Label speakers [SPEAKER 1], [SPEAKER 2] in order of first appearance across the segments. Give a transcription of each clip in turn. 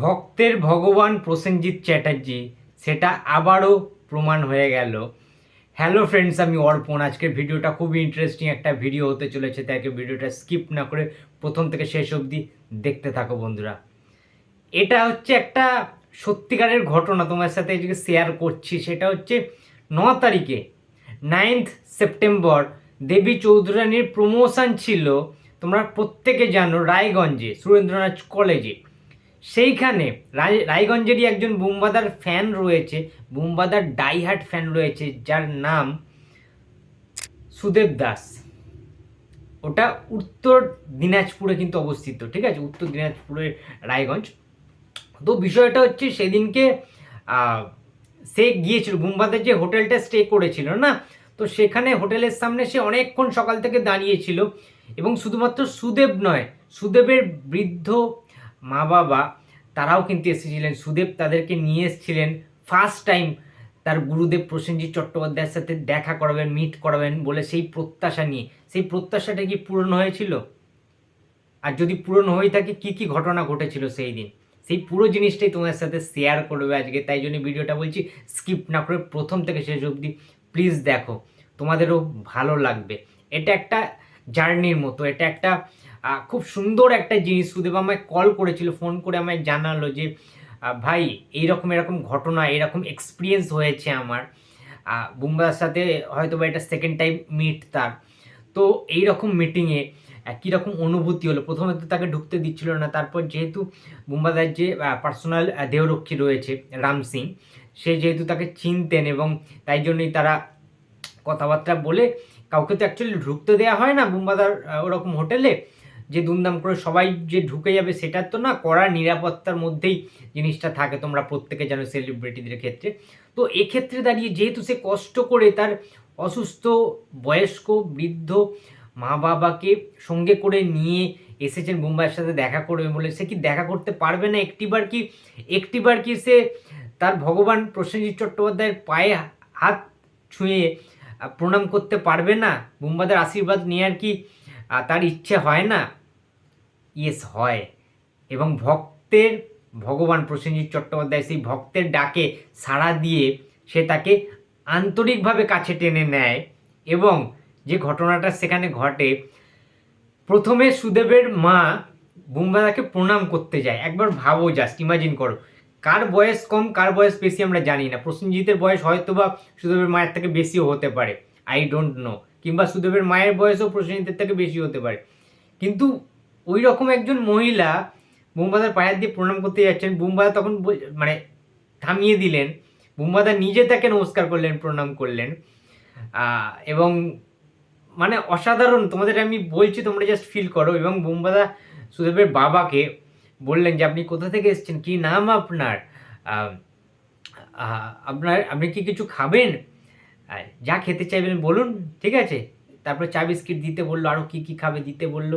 [SPEAKER 1] ভক্তের ভগবান প্রসেনজিৎ চ্যাটার্জি, সেটা আবারও প্রমাণ হয়ে গেল। হ্যালো ফ্রেন্ডস আমি অর্পণ। আজকের ভিডিওটা খুবই ইন্টারেস্টিং একটা ভিডিও হতে চলেছে, তাই ভিডিওটা স্কিপ না করে প্রথম থেকে শেষ অবধি দেখতে থাকো বন্ধুরা। এটা হচ্ছে একটা সত্যিকারের ঘটনা তোমার সাথে আজকে শেয়ার করছি, সেটা হচ্ছে ন তারিখে নাইন্থ সেপ্টেম্বর দেবী চৌধুরানীর প্রমোশন ছিল, তোমরা প্রত্যেকে জানো, রায়গঞ্জে, সুরেন্দ্রনাথ কলেজে সেইখানে রায়গঞ্জেরই একজন বুম্বাদার ফ্যান রয়েছে, বুম্বাদার ডাইহার্ট ফ্যান রয়েছে, যার নাম সুদেব দাস। ওটা উত্তর দিনাজপুরে কিন্তু অবস্থিত, ঠিক আছে? উত্তর দিনাজপুরের রায়গঞ্জ। তো বিষয়টা হচ্ছে সেদিনকে সে গিয়েছিল, বুম্বাদের যে হোটেলটা স্টে করেছিল না? তো সেখানে হোটেলের সামনে সে অনেকক্ষণ সকাল থেকে দাঁড়িয়েছিল এবং শুধুমাত্র সুদেব নয়, সুদেবের বৃদ্ধ মা বাবা, তারাও কিন্তু এসেছিলেন। সুদেব তাদেরকে নিয়ে এসেছিলেন। ফার্স্ট টাইম তার গুরুদেব প্রসেনজিৎ চট্টোপাধ্যায়ের সাথে দেখা করাবেন মিট করাবেন বলে সেই প্রত্যাশা নিয়ে। সেই প্রত্যাশাটা কি পূরণ হয়েছিল? আর যদি পূরণ হয়ে থাকে, কি কি ঘটনা ঘটেছিল সেই দিন? সেই পুরো জিনিসটাই তোমার সাথে শেয়ার করবে আজকে। তাই জন্য ভিডিওটা বলছি স্কিপ না করে প্রথম থেকে শেষ অবধি প্লিজ দেখো। তোমাদেরও ভালো লাগবে। এটা একটা জার্নির মতো, এটা একটা খুব সুন্দর একটা জিনিস সুদেব আমায় কল করেছিল ফোন করে আমায় জানালো যে ভাই এইরকম এরকম ঘটনা, এরকম এক্সপিরিয়েন্স হয়েছে আমার। বুমরার সাথে হয়তো বা এটা সেকেন্ড টাইম মিট তার। তো এই রকম মিটিংয়ে কীরকম অনুভূতি হলো? প্রথমে তো তাকে ঢুকতে দিচ্ছিল না, তারপর যেহেতু বুম্বাদার যে পার্সোনাল দেহরক্ষী রয়েছে, রাম সিং, সে যেহেতু তাকে চিনতেন এবং তাই জন্যই তারা কথাবার্তা বলে, কাউকে তো অ্যাকচুয়ালি ঢুকতে দেওয়া হয় না বুম্বাদার ওরকম হোটেলে যে দুমদাম করে সবাই যে ঢুকে যাবে সেটা তো না কড়া নিরাপত্তার মধ্যেই জিনিসটা থাকে তোমরা প্রত্যেকে জানো সেলিব্রিটিদের ক্ষেত্রে। তো এক্ষেত্রে দাঁড়িয়ে যেহেতু সে কষ্ট করে তার অসুস্থ, বয়স্ক, বৃদ্ধ মা বাবাকে সঙ্গে করে নিয়ে এসেছেন মুম্বাইয়ের সাথে দেখা করবে বলে, সে কি দেখা করতে পারবে না? একটিবার কি একটিবার কি সে তার ভগবান প্রসেনজিৎ চট্টোপাধ্যায়ের পায়ে হাত ছুঁয়ে প্রণাম করতে পারবে না? বুম্বাদের আশীর্বাদ নেওয়ার কি তার ইচ্ছে হয় না? ইয়েস হয়। এবং ভক্তের, ভগবান প্রসেনজিৎ চট্টোপাধ্যায় সেই ভক্তের ডাকে সাড়া দিয়ে সে তাকে আন্তরিকভাবে কাছে টেনে নেয় এবং যে ঘটনাটা সেখানে ঘটে, প্রথমে সুদেবের মা বুম্বাদাকে প্রণাম করতে যায়। একবার ভাবো জাস্ট ইমাজিন করো। কার বয়স কম, কার বয়স বেশি আমরা জানি না। প্রসেনজিতের বয়স হয়তো বা সুদেবের মায়ের থেকে বেশিও হতে পারে। আই ডোন্ট নো কিংবা সুদেবের মায়ের বয়সও প্রসেনজিতের থেকে বেশি হতে পারে। কিন্তু ওই রকম একজন মহিলা বুম্বাদার পায়ের দিয়ে প্রণাম করতে যাচ্ছেন, বুম্বাদা তখন মানে থামিয়ে দিলেন, বুম্বাদা নিজে তাকে নমস্কার করলেন, প্রণাম করলেন। এবং মানে অসাধারণ, তোমাদের আমি বলছি, তোমরা জাস্ট ফিল করো। এবং বুম্বাদা সুদেবের বাবাকে বললেন যে, আপনি কোথা থেকে এসছেন? কি নাম আপনার? আপনার, আপনি কি কিছু খাবেন? যা খেতে চাইবেন বলুন, ঠিক আছে? তারপরে চা বিস্কিট দিতে বলল আরও কি কি খাবে দিতে বলল।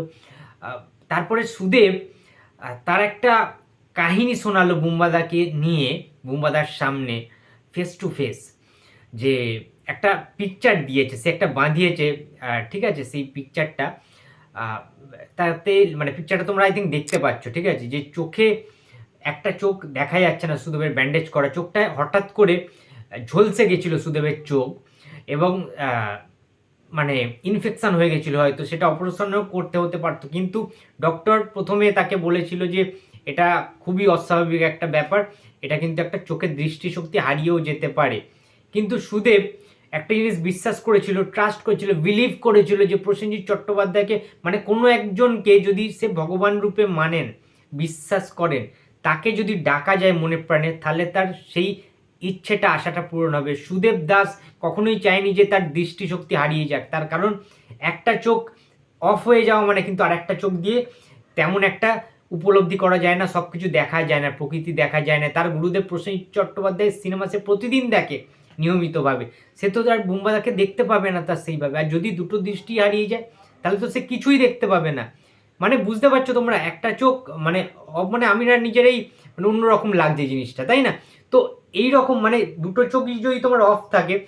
[SPEAKER 1] তারপরে সুদেব তার একটা কাহিনী শোনালো বুম্বাদাকে নিয়ে, বুম্বাদার সামনে ফেস টু ফেস যে একটা পিকচার দিয়েছে, সে একটা বাঁধিয়েছে ঠিক আছে, সেই পিকচারটা তাতে মানে পিকচারটা তোমরা আই থিঙ্ক দেখতে পাচ্ছ, ঠিক আছে? যে চোখে একটা চোখ দেখা যাচ্ছে না, সুদেবের ব্যান্ডেজ করা চোখটা হঠাৎ করে ঝলসে গেছিল সুদেবের চোখ এবং মানে ইনফেকশান হয়ে গেছিল হয়তো, সেটা অপারেশনও করতে হতে পারতো। কিন্তু ডক্টর প্রথমে তাকে বলেছিল যে এটা খুবই অস্বাভাবিক একটা ব্যাপার, এটা কিন্তু একটা চোখের দৃষ্টিশক্তি হারিয়েও যেতে পারে। কিন্তু সুদেব একটা জিনিস বিশ্বাস করেছিল ট্রাস্ট করেছিল বিলিভ করেছিল যে প্রসেনজিৎ চট্টোপাধ্যায়কে মানে কোনো একজনকে যদি সে ভগবান রূপে মানেন, বিশ্বাস করেন, তাকে যদি ডাকা যায় মনে প্রাণে, তাহলে তার সেই ইচ্ছেটা, আশাটা পূরণ হবে। সুদেব দাস কখনোই চায়নি যে তার দৃষ্টিশক্তি হারিয়ে যাক। তার কারণ, একটা চোখ অফ হয়ে যাওয়া মানে কিন্তু আর একটা চোখ দিয়ে তেমন একটা উপলব্ধি করা যায় না সব কিছু দেখা যায় না, প্রকৃতি দেখা যায় না। তার গুরুদেব প্রসেনজিৎ চট্টোপাধ্যায় সিনেমা সে প্রতিদিন দেখে, নিয়মিতভাবে। সে তো তার বুম্বাদাকে দেখতে পাবে না তার সেইভাবে। আর যদি দুটো দৃষ্টি হারিয়ে যায়, তাহলে তো সে কিছুই দেখতে পাবে না। মানে বুঝতে পারছ তোমরা, একটা চোখ মানে মানে আমি না নিজেরাই মানে অন্যরকম লাগছে জিনিসটা, তাই না? তো এই রকম মানে দুটো চোখই যদি তোমার অফ থাকে,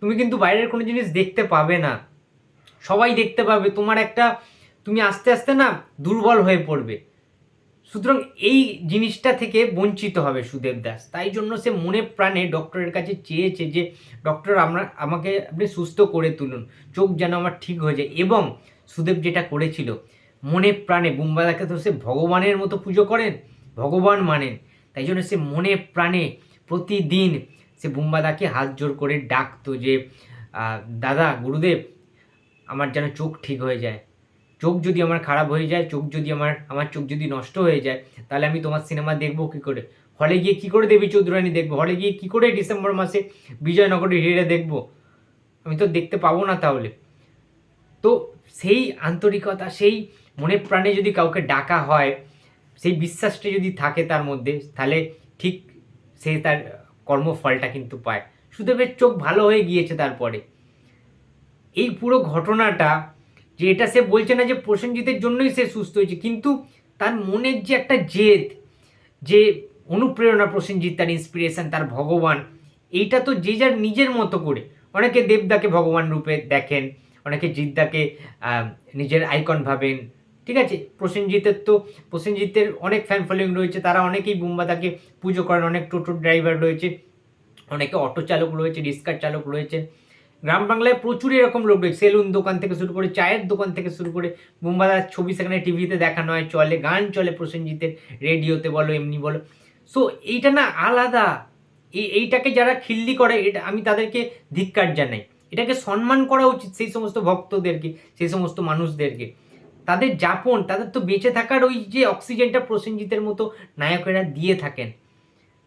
[SPEAKER 1] তুমি কিন্তু বাইরের কোনো জিনিস দেখতে পাবে না। সবাই দেখতে পাবে, তোমার একটা, তুমি আস্তে আস্তে না দুর্বল হয়ে পড়বে। সুতরাং এই জিনিসটা থেকে বঞ্চিত হবে সুদেব দাস। তাই জন্য সে মনে প্রাণে ডক্টরের কাছে চেয়েছে যে, ডক্টর, আমরা, আমাকে আপনি সুস্থ করে তুলুন। চোখ যেন আমার ঠিক হয়ে যায়। এবং সুদেব যেটা করেছিল, মনে প্রাণে, বুম্বাদাকে তো সে ভগবানের মতো পুজো করেন, ভগবান মানেন। তাই জন্য সে মনে প্রাণে প্রতিদিন সে বুম্বাদাকে হাত জোর করে ডাকতো যে দাদা, গুরুদেব, আমার যেন চোখ ঠিক হয়ে যায়। চোখ যদি আমার খারাপ হয়ে যায়, চোখ যদি আমার আমার চোখ যদি নষ্ট হয়ে যায়, তাহলে আমি তোমার সিনেমা দেখব কী করে? হলে গিয়ে কী করে দেবী চৌধুরানী দেখব? হলে গিয়ে কী করে ডিসেম্বর মাসে বিজয়নগরে হিরে দেখব? আমি তো দেখতে পাবো না তাহলে। তো সেই আন্তরিকতা, সেই মনে প্রাণে যদি কাউকে ডাকা হয়, সেই বিশ্বাসটা যদি থাকে তার মধ্যে, তাহলে ঠিক সে তার কর্মফলটা কিন্তু পায়। সুদেবের চোখ ভালো হয়ে গিয়েছে তারপরে। এই পুরো ঘটনাটা যে এটা সে বলছে না যে প্রসেনজিতের জন্যই সে সুস্থ হয়েছে, কিন্তু তার মনের যে একটা জেদ, যে অনুপ্রেরণা প্রসেনজিৎ, তার ইন্সপিরেশন তার ভগবান, এইটা তো যে যার নিজের মতো করে। অনেকে দেবদাকে ভগবান রূপে দেখেন, অনেকে জিদ্দাকে নিজের আইকন ভাবেন ঠিক আছে? প্রসেনজিতের তো, প্রসেনজিতের অনেক ফ্যান ফলোয়িং রয়েছে, তারা অনেকেই বুম্বাদাকে পুজো করেন, অনেক টোটো ড্রাইভার রয়েছে, অনেকে অটো চালক রয়েছে রিক্সার চালক রয়েছে। গ্রাম বাংলায় প্রচুর এরকম লোক রয়েছে সেলুন দোকান থেকে শুরু করে, চায়ের দোকান থেকে শুরু করে, বুম্বাদার ছবি সেখানে টিভিতে দেখানো হয়, চলে, গান চলে প্রসেনজিতের রেডিওতে বলো, এমনি বলো। সো এইটা না আলাদা। এই, এইটাকে যারা খিল্লি করে, এটা আমি তাদেরকে ধিক্কার জানাই। এটাকে সম্মান করা উচিত সেই সমস্ত ভক্তদেরকে, সেই সমস্ত মানুষদেরকে। তাদের যাপন, তাদের তো বেঁচে থাকার ওই যে অক্সিজেনটা প্রসেনজিতের মতো নায়কেরা দিয়ে থাকেন।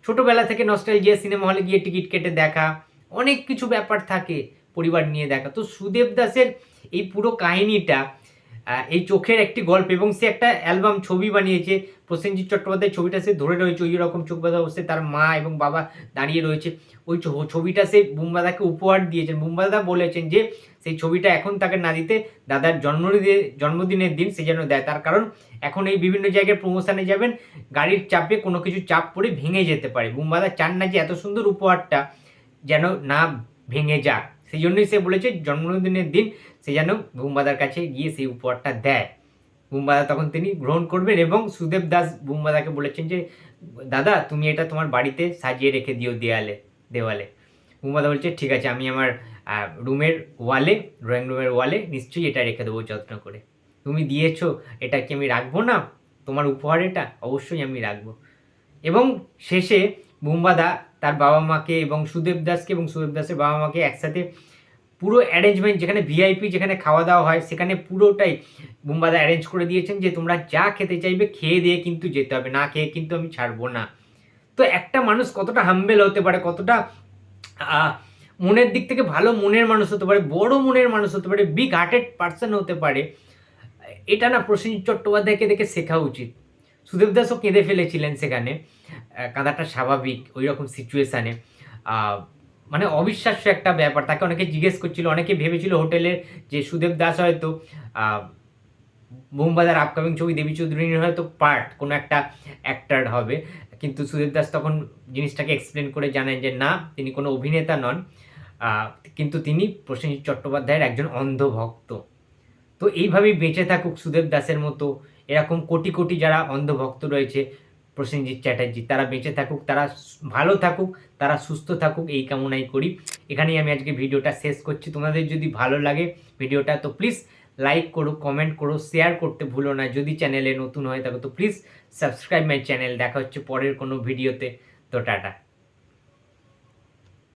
[SPEAKER 1] ছোটোবেলা থেকে নস্টালজিয়া সিনেমা হলে গিয়ে টিকিট কেটে দেখা, অনেক কিছু ব্যাপার থাকে পরিবার নিয়ে দেখা। তো সুদেব দাসের এই পুরো কাহিনীটা এই চোখের একটি গল্প এবং সে একটা অ্যালবাম ছবি বানিয়েছে প্রসেনজিৎ চট্টোপাধ্যায় ছবিটা সে ধরে রয়েছে, ওই রকম চোখ বাঁধা অবস্থায় তার মা এবং বাবা দাঁড়িয়ে রয়েছে। ওই ছবিটা সে বুম্বাদাকে উপহার দিয়েছেন। বুম্বাদা বলেছেন যে, সেই ছবিটা এখন তাকে না দিতে দাদার জন্মদিনে, জন্মদিনের দিন সে যেন দেয়। তার কারণ, এখন এই বিভিন্ন জায়গায় প্রমোশনে যাবেন, গাড়ির চাপে কোনো কিছু চাপ পড়ে ভেঙে যেতে পারে। বুম্বাদা চান না যে এত সুন্দর উপহারটা যেন না ভেঙে যাক। সেই জন্যই সে বলেছে, জন্মদিনের দিন সে যেন বুম্বাদার কাছে গিয়ে সেই উপহারটা দেয়। বুম্বাদা তখন তিনি গ্রহণ করবেন এবং সুদেব দাস বুম্বাদাকে বলেছেন যে, দাদা, তুমি এটা তোমার বাড়িতে সাজিয়ে রেখে দিও দেয়ালে, দেওয়ালে। বুম্বাদা বলছে, ঠিক আছে, আমি আমার রুমের ওয়ালে, ড্রয়িং রুমের ওয়ালে নিশ্চয়ই এটা রেখে দেবো যত্ন করে। তুমি দিয়েছ, এটা কি আমি রাখব না? তোমার উপহার এটা? অবশ্যই আমি রাখব। এবং শেষে বুম্বাদা তার বাবা মাকে এবং সুদেব দাসকে এবং সুদেব দাসের বাবা মাকে একসাথে পুরো অ্যারেঞ্জমেন্ট যেখানে ভিআইপি যেখানে খাওয়া দাওয়া হয়, সেখানে পুরোটাই বুম্বাদা অ্যারেঞ্জ করে দিয়েছেন যে তোমরা যা খেতে চাইবে খেয়ে দিয়ে কিন্তু যেতে হবে, না খেয়ে কিন্তু আমি ছাড়বো না। তো একটা মানুষ কতটা হাম্বেল হতে পারে, কতটা মনের দিক থেকে ভালো মনের মানুষ হতে পারে, বড় মনের মানুষ হতে পারে বিগ হার্টেড পার্সন হতে পারে, এটা না প্রসেনজিৎ চট্টোপাধ্যায়কে দেখে শেখা উচিত। সুদেব দাসও কেঁদে ফেলেছিলেন সেখানে কাঁদাটা স্বাভাবিক ওই রকম সিচুয়েশানে মানে অবিশ্বাস্য একটা ব্যাপার। তাকে অনেকে জিজ্ঞেস করছিল অনেকে ভেবেছিল হোটেলের যে সুদেব দাস হয়তো আহ, বোমবাজার আপকামিং ছবি দেবী চৌধুরীর হয়তো পার্ট কোনো একটা অ্যাক্টার হবে। কিন্তু সুদেব দাস তখন জিনিসটাকে এক্সপ্লেন করে জানেন যে না তিনি কোনো অভিনেতা নন। কিন্তু তিনি প্রসেনজিৎ চট্টোপাধ্যায়ের একজন অন্ধ ভক্ত তো এইভাবেই বেঁচে থাকুক সুদেব দাসের মতো এরকম কোটি কোটি যারা অন্ধভক্ত রয়েছে প্রসেনজিৎ চ্যাটার্জি। তারা বেঁচে থাকুক, তারা ভালো থাকুক, তারা সুস্থ থাকুক, এই কামনাই করি। এখানেই আমি আজকে ভিডিওটা শেষ করছি। তোমাদের যদি ভালো লাগে ভিডিওটা, তো প্লিজ লাইক করো কমেন্ট করো শেয়ার করতে ভুলো না। যদি চ্যানেলে নতুন হয়ে থাকো তো প্লিজ সাবস্ক্রাইব মাই চ্যানেল দেখা হচ্ছে পরের কোনো ভিডিওতে। তো টাটা।